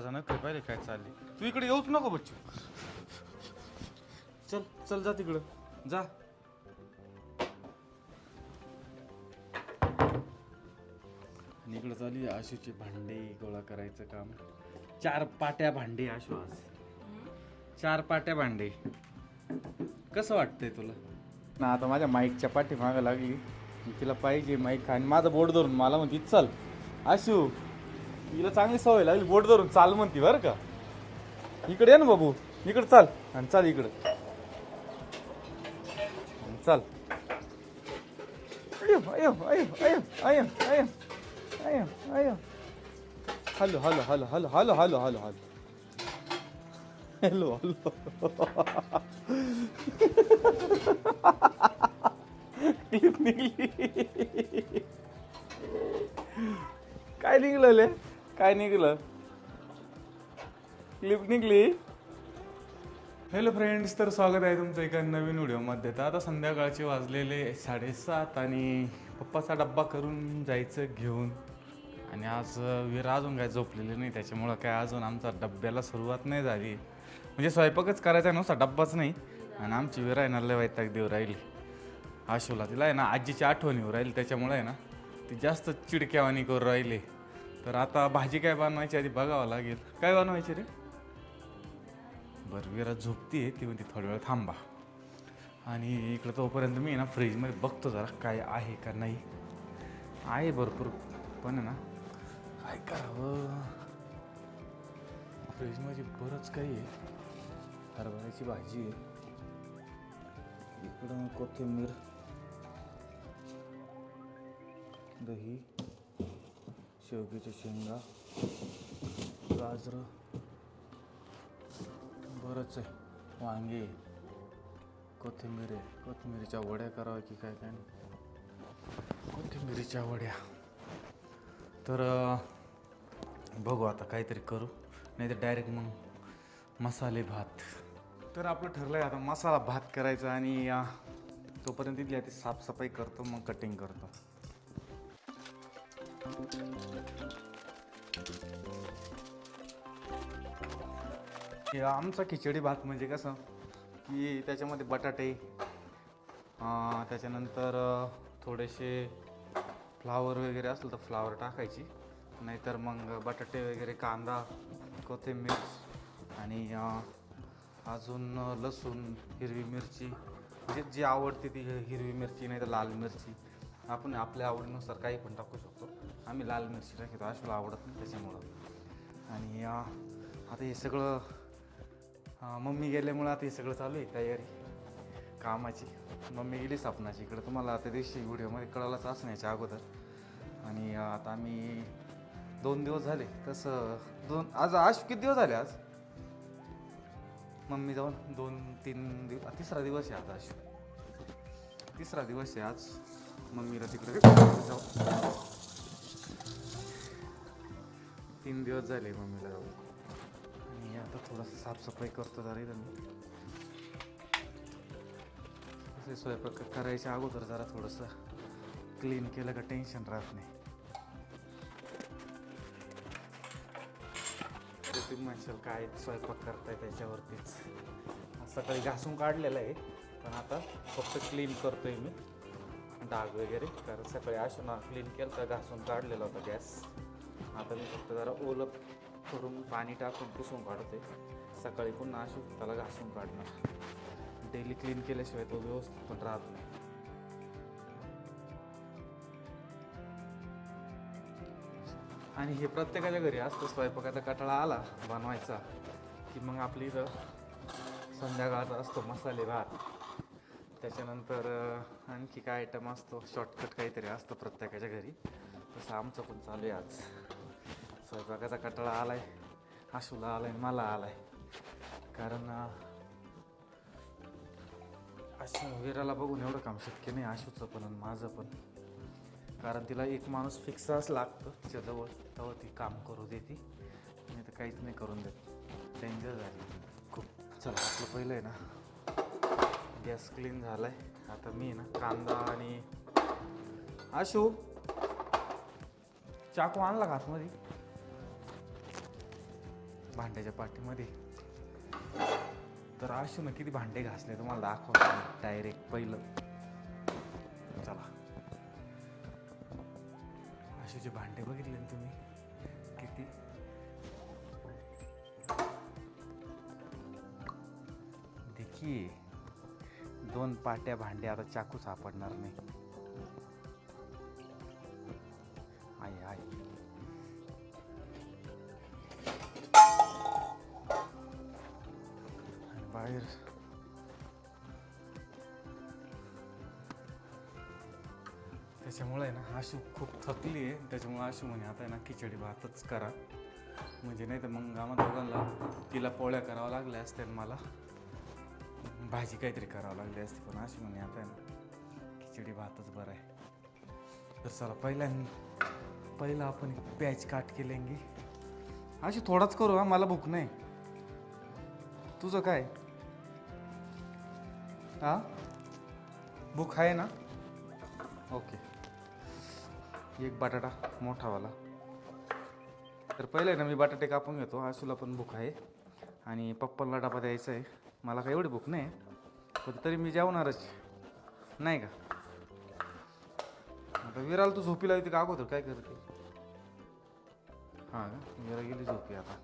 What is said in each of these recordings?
जण पाहिले काय चालली. तू इकडे येऊच नको बच्चू. चल चल जा तिकडं. जा. आणि इकडं चालू आहे आशूचे भांडे गोळा करायचं काम. चार पाट्या भांडे आशू आज. चार पाट्या भांडे. कसं वाटतंय तुला? ना आता माझ्या माईकच्या पाठी मागं लागली. तिला पाहिजे माईक आणि माझं बोट धरून. मला म्हणते चल आशू. तिला चांगली सवय लागली बोट धरून चाल म्हणते बरं का. इकडे ये ना बाबू इकडे चाल. आणि चाल इकडे. चाल. अयो अयो अयो अयो अयो अयो अयो hello hello hello hello hello hello hello hello. Hello hello. Clip निघली. काय निघलं ले? काय निघलं? क्लिप निघली? हॅलो फ्रेंड्स तर स्वागत आहे तुमचं एका नवीन व्हिडिओमध्ये. तर आता संध्याकाळचे वाजलेले साडेसात आणि पप्पाचा डब्बा करून जायचं घेऊन. आणि आज वीर अजून काय झोपलेले नाही त्याच्यामुळं काय अजून आमचा डब्याला सुरुवात नाही झाली. म्हणजे स्वयंपाकच करायचा आहे नुसता डब्बाच नाही. आणि आमची वीर आहे ना लय वैताग देऊ राहिली. आशूला तिला आहे ना आजीची आठवण येऊ राहिली त्याच्यामुळे आहे ना ती जास्त चिडक्यावानी करू राहिली. तर आता भाजी काय बनवायची आधी बघावं लागेल. काय बनवायची रे? बरं विरा झोपती ती म्हणते थोडा वेळ थांबा. आणि इकडं तोपर्यंत मी ना फ्रीजमध्ये बघतो जरा काय आहे का नाही. आहे भरपूर पण ना काय करावं? फ्रीजमध्ये बरंच काही आहे. हरभऱ्याची भाजी आहे. इकडं कोथिंबीर दही शेवग्याच्या शेंगा. गाजरं. बरंच आहे. वांगे कोथिंबीर आहे. कोथिंबीरीच्या वड्या कराव्या की काय काय नाही. कोथिंबीरीच्या वड्या. तर बघू आता काहीतरी करू. नाही तर डायरेक्ट मग मसाले भात. तर आपलं ठरलं आहे आता मसाला भात करायचा आणि तोपर्यंत तिथली आधी साफसफाई करतो मग कटिंग करतो. हे आमचा खिचडी भात म्हणजे कसं की त्याच्यामध्ये बटाटे त्याच्यानंतर थोडेसे फ्लावर वगैरे असेल तर फ्लावर टाकायची. नाहीतर मग बटाटे वगैरे कांदा कोथिंबीर आणि अजून लसूण हिरवी मिरची. म्हणजे जी आवडते ती हिरवी मिरची नाही तर लाल मिरची. आपण आपल्या आवडीनुसार काही पण टाकू शकतो. आम्ही लाल मिरची टाकतो आशूला आवडत नाही त्याच्यामुळं. आणि आता हे सगळं मम्मी गेल्यामुळं आता हे सगळं चालू आहे तयारी कामाची. मम्मी गेली स्थापनाची इकडं. तुम्हाला त्या दिवशी व्हिडिओमध्ये कळालंच असण्याच्या अगोदर. आणि आता आम्ही दोन दिवस झाले. तसं दोन आज आज किती दिवस झाले आज? मम्मी जाऊन दोन तीन दिवस तिसरा दिवस आहे आज आज. तिसरा दिवस आहे आज. मम्मीला तिकडे जाऊ. तीन दिवस झाले मम्मीला जाऊ आणि आता थोडंसं साफसफाई करतो जरा इथं मी. असे स्वयंपाक करायच्या अगोदर जरा थोडंसं क्लीन केलं का टेन्शन राहत नाही. तुम्ही म्हणशाल काय स्वयंपाक करताय त्याच्यावरतीच. सकाळी घासून काढलेलं आहे पण आता फक्त क्लीन करतोय मी. डाग वगैरे कारण सकाळी अशा क्लीन केलं तर घासून काढलेला होता गॅस. आता मी फक्त जरा ओलं करून पाणी टाकून पुसून काढते सकाळी पुन्हा अशी त्याला घासून काढणार. डेली क्लीन केल्याशिवाय तो व्यवस्थित पण राहत नाही. आणि हे प्रत्येकाच्या घरी असतं. स्वयंपाकाचा कटाळा आला बनवायचा. की मग आपली इथं संध्याकाळचा असतो मसाले भात. त्याच्यानंतर आणखी काय आयटम असतो? शॉर्टकट काहीतरी असतं प्रत्येकाच्या घरी. तसं आमचं पण चालू आहे आज. स्वयंपाकाचा कटाळा आलाय आशूला आलाय मला आलाय. कारण अं, आशू बघून एवढं काम शक्य नाही आशूचं पण आणि माझं पण. कारण तिला एक माणूस फिक्सच लागतं तिच्याजवळ तेव्हा ती काम करू देते. नाही तर काहीच नाही करून देत. डेंजर झाली. खूप. चला आपलं पहिलं आहे ना. गॅस क्लीन झाला आहे आता मी ना कांदा आणि आशू. चाकू आणला का आतमध्ये? भांड्याच्या पाठीमध्ये. तर आशूनं किती भांडे घासले तुम्हाला दाखवतो डायरेक्ट पहिलं. चला. आशूचे भांडे बघितले ना तुम्ही किती. देखी दोन पाट्या भांडे आता चाकू सापडणार नाही. आणि त्याच्यामुळे आहे ना आशू खूप थकली आहे त्याच्यामुळे आशू म्हणे आता आहे ना खिचडी भातच करा म्हणजे नाही तर मग आम्हा दोघांना तिला पोळ्या कराव्या लागल्या असत्या आणि मला भाजी काहीतरी करावं लागली असते पण अशी म्हणे आता आहे ना खिचडी भातच बरं आहे तर चला पहिल्या पहिला आपण एक प्याज काट केलेंगी अशी थोडाच करू हा मला भूक नाही तुझं काय हां? बुक आहे ना? ओके एक बटाटा मोठावाला. तर पहिले ना मी बटाटे कापून घेतो. आसूला पण बुक आहे. आणि पप्पाला डबा द्यायचा आहे. मला काही एवढी बुक नाही. पण तरी मी जेवणारच. नाही का? आता विराला तू झोपीला येते का अगोदर? काय करते? हां का? विरा गेली झोपी आता.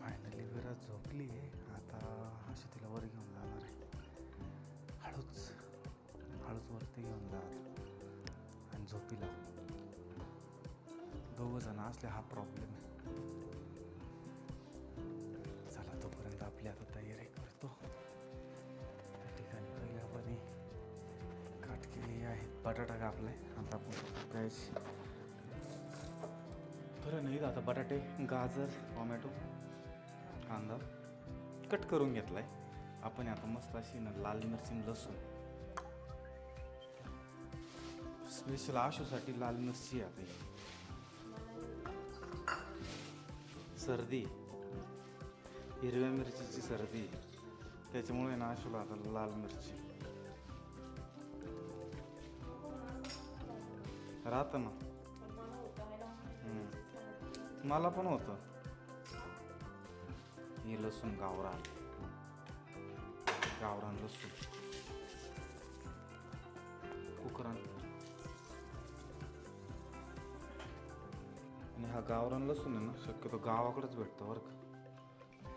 फायनली विरा झोपली आहे. अशी तिला वर घेऊन जाणार आहे. हळूच हळूच वरती घेऊन जा आणि झोपीला. दोघं जण असले हा प्रॉब्लेम आहे चला तोपर्यंत आपली आता तयारी करतो. त्या ठिकाणी पहिले आपण हे काट केली आहे. बटाटा कापलाय. आता आपण खरं बरं नाही आता बटाटे गाजर टोमॅटो कांदा. कट करून घेतलाय. आपण आता मस्त अशी ना लाल मिरची लसूण. स्पेशल आशूसाठी लाल मिरची आता ही. सर्दी. हिरव्या मिरचीची सर्दी. त्याच्यामुळे ना आशूला आता लाल मिरची. राहतं ना. मला पण होतं. हे लसूण गावरान. गावरान लसूण. कुकरान. आणि हा गावरान लसूण आहे ना शक्यतो गावाकडेच भेटतो बरं का.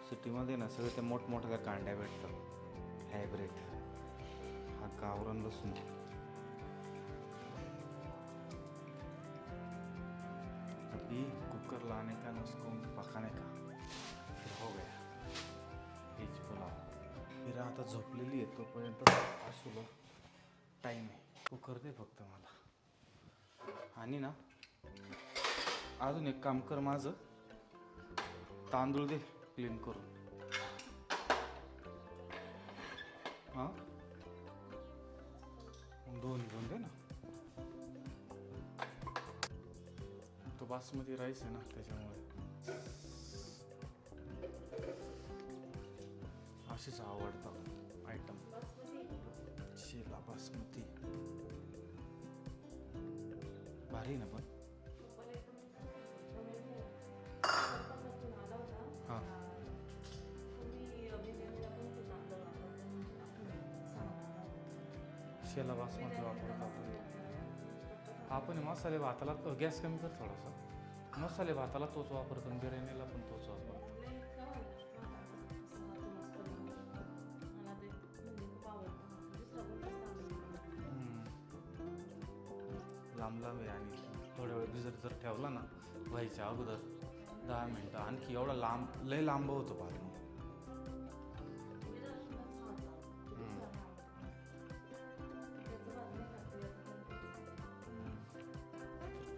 सिटीमध्ये ना सगळे ते मोठमोठ्या कांड्या भेटतात. हायब्रिड हा गावरान लसूण अभी कुकर लाने का ना उसको पकाने का पुलाव आता झोपलेली आहे तोपर्यंत आशुला टाईम आहे. कुकर दे फक्त मला. आणि ना अजून एक काम कर माझं. तांदूळ दे क्लीन करून. हां? दोन घेऊन दे ना. तो बासमती राईस आहे ना त्याच्यामुळे. अशीच आवडतं आयटम शेला बासमती. भारी ना पण. हां. शेला बासमती वापरतात आपण आपण मसाले भाताला गॅस कमी कर थोडासा. मसाले भाताला तोच वापरतो बिर्याणीला पण तोच वापरतो. थोड्या वेळ भिजत जर ठेवला ना व्हायच्या अगोदर दहा मिनटं. आणखी एवढा लांब लय लांब होतो पाणी.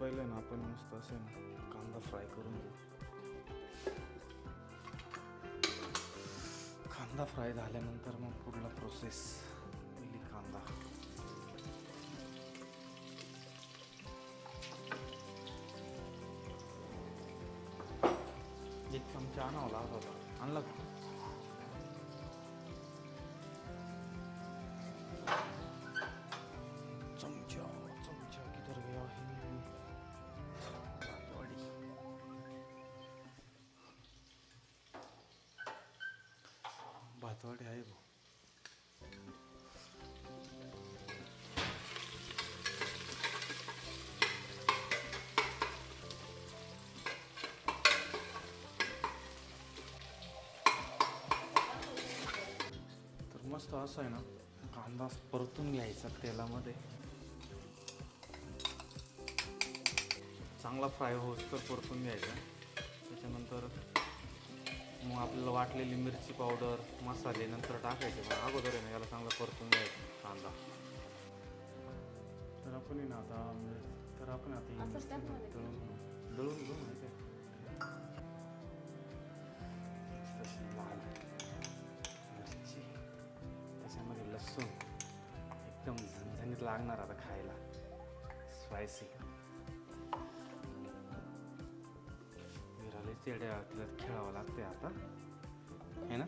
पहिले ना आपण मस्त असे कांदा फ्राय करून घेऊ. कांदा फ्राय झाल्यानंतर मग पुढला प्रोसेस. आणावं लागत होता आणला का चमचा चमचा किधर गया है भातवाडी आहे भाऊ मस्त असं आहे ना कांदा परतून घ्यायचा तेलामध्ये. चांगला फ्राय तर परतून घ्यायचा. त्याच्यानंतर मग आपल्याला वाटलेली मिरची पावडर मसाले नंतर टाकायचे. पण अगोदर आहे ना याला चांगलं परतून घ्यायचं कांदा. तर आपण आहे ना आता तर आपण आता? दळून दळून घेऊ माहिती आहे? लसूण एकदम झणझणीत लागणार आता खायला. स्पायसी विराले चेड्या तिला खेळावं लागते आता. है ना?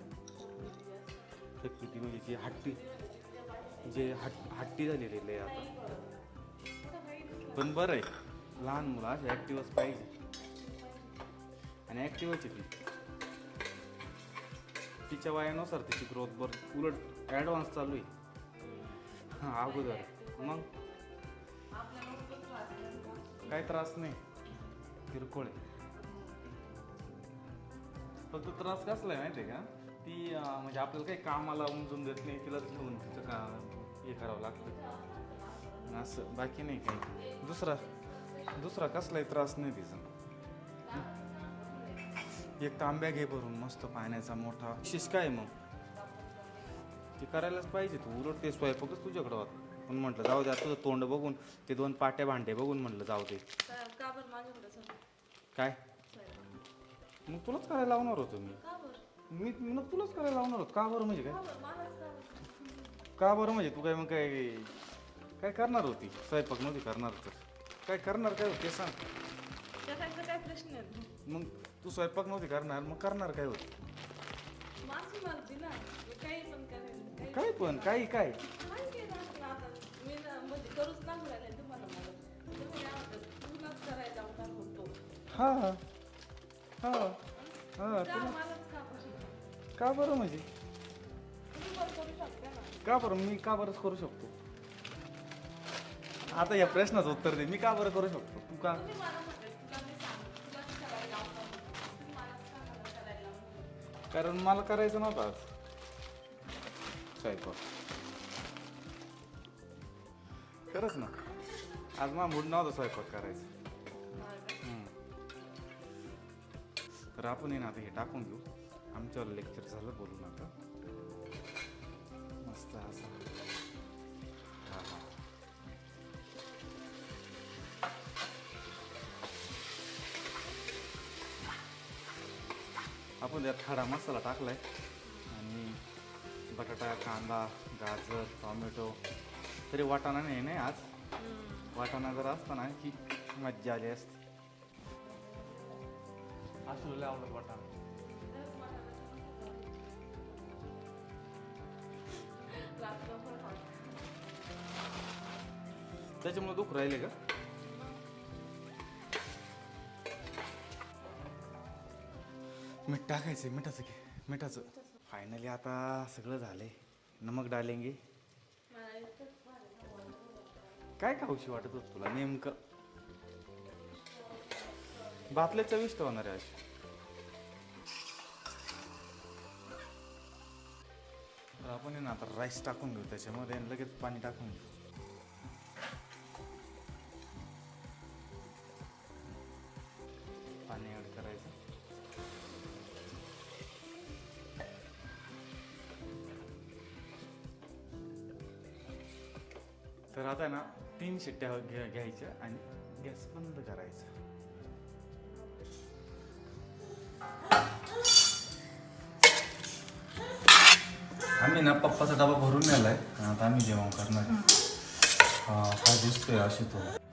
तर किती म्हणजे जी हट्टी जे हट हट्टी झालेली आहे आता. पण बरं आहे. लहान मुलं असे ॲक्टिवच पाहिजे. आणि ॲक्टिवच आहे ती. तिच्या वयानुसार तिची ग्रोथ बर उलट ॲडव्हान्स चालू आहे. हां अगोदर. मग? काही त्रास नाही. किरकोळ आहे. फक्त त्रास कसला आहे माहिती आहे का? ती अं, म्हणजे आपल्याला काही कामाला उमजून देत नाही तिलाच घेऊन तिचं का हे करावं लागतं. असं. बाकी नाही काही. दुसरा. दुसरा कसलाही त्रास नाही तिचा. एक तांब्या घे भरून मस्त पाण्याचा मोठा. विशेष काय मग. ते करायलाच पाहिजे. तू उलट ते स्वयंपाकच तुझ्याकडं होता. पण म्हटलं जाऊ दे आता तुझं तोंड बघून ते दोन पाट्या भांडे बघून म्हटलं जाऊ दे. का का बरं माझ्याकडे झालं काय? मग तुलाच करायला लावणार होतो मी. का बरं? मी मग तुलाच करायला लावणार होतो. का बरं म्हणजे काय? का बरं? मलाच का बरं? का बरं म्हणजे? तू काय मग काय काय करणार होती? स्वयंपाक नव्हती करणार तर. काय करणार काय होते सांग. त्याचा काय प्रश्न नाही मग तू स्वयंपाक नव्हती करणार मग करणार काय होती? माझी मर्जी ना. मी काही पण करेन काय पण काही काय? काय म्हणजे हा हा. हा का बरं? म्हणजे? का बरं? मी का बरंच करू शकतो? आता या प्रश्नाचं उत्तर दे. मी का बरं करू शकतो? तू का? कारण मला करायचं नव्हतं स्वयंपाक. खरंच ना. आज मा मूड नव्हता स्वयंपाक करायचा. तर आपण आहे ना आता हे टाकून घेऊ. आमच्यावर लेक्चर झालं बोलू नका मस्त असं. हां हां आपण त्यात खडा मसाला टाकलाय. बटाटा कांदा गाजर टोमॅटो. तरी वाटाणा नाही नाही आज. वाटाणा जर असता ना की मज्जा आली असती. आवडत वाटाणा. त्याच्यामुळे दुख राहिले का? मीठ टाकायचं मिठाचं घे मिठाचं. फायनली आता सगळं झालंय. नमक डालेंगे. काय खाऊशी वाटत होत तुला? नेमकं? भातल्या चविष्ट होणार आहे अशी. तर आपण ना आता राईस टाकून घेऊ त्याच्यामध्ये लगेच पाणी टाकून घेऊ. तर आता ना तीन शिट्ट्या घ्या घ्यायच्या आणि गॅस बंद करायचा. आम्ही ना पप्पाचा डबा भरून नेलाय आता आम्ही जेवण करणार हा, काय दिसतोय अशी तो.